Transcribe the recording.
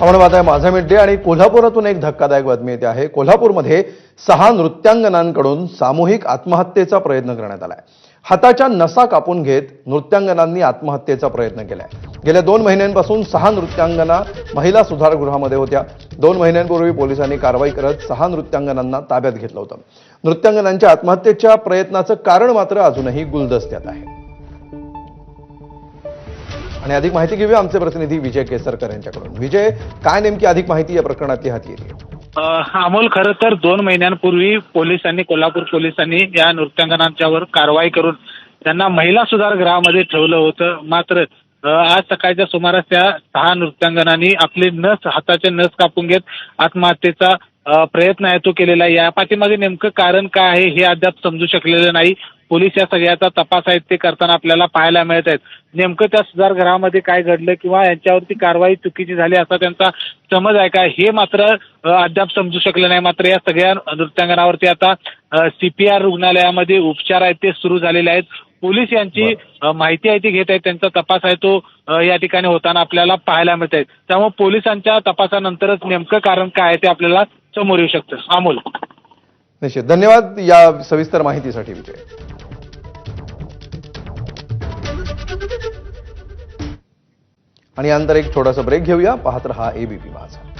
आपण पाहताय माझा मिड डे आणि कोल्हापुरातून एक धक्कादायक बातमी येते आहे. कोल्हापूरमध्ये सहा नृत्यांगनांकडून सामूहिक आत्महत्येचा प्रयत्न करण्यात आलाय. हाताच्या नसा कापून घेत नृत्यांगनांनी आत्महत्येचा प्रयत्न केलाय. गेल्या दोन महिन्यांपासून सहा नृत्यांगना महिला सुधारगृहामध्ये होत्या. दोन महिन्यांपूर्वी पोलिसांनी कारवाई करत सहा नृत्यांगनांना ताब्यात घेतलं होतं. नृत्यांगनांच्या आत्महत्येच्या प्रयत्नाचं कारण मात्र अजूनही गुलदस्त्यात आहे. आणि अधिक माहिती घेऊया आमचे प्रतिनिधी विजय केसरकर यांच्याकडून. विजय काय नेमकी अधिक माहिती या प्रकरणातली हाती येते अमोल खरं तर दोन महिन्यांपूर्वी पोलिसांनी कोल्हापूर पोलिसांनी या नृत्यांगनांच्यावर कारवाई करून त्यांना महिला सुधार गृहामध्ये ठेवलं होतं. मात्र आज सकाळच्या सुमारास त्या सहा नृत्यांगनांनी आपले नस हाताचे नस कापून घेत आत्महत्येचा प्रयत्न आहे तो केलेला आहे. या पाठीमागे नेमकं कारण काय आहे हे अद्याप समजू शकलेलं नाही. पोलीस या सगळ्याचा तपास आहेत ते करताना आपल्याला पाहायला मिळत आहेत नेमकं त्या सुधारगृहामध्ये काय घडलं किंवा यांच्यावरती कारवाई चुकीची झाली असा त्यांचा समज आहे का? हे मात्र अद्याप समजू शकलं नाही. मात्र या सगळ्या नृत्यांगनावरती आता सीपीआर रुग्णालयामध्ये उपचार आहेत ते सुरू झालेले आहेत. पोलीस यांची माहिती आहे ती घेत आहेत. त्यांचा तपास आहे तो या ठिकाणी होताना आपल्याला पाहायला मिळत आहे त्यामुळे पोलिसांच्या तपासानंतरच नेमकं कारण काय आहे ते आपल्याला समोर येऊ शकतं. अमोल. निश्चित. धन्यवाद या सविस्तर माहितीसाठी विजय. आणि अंतर एक छोटासा ब्रेक घेऊया. पाहत रहा एबीपी माझा.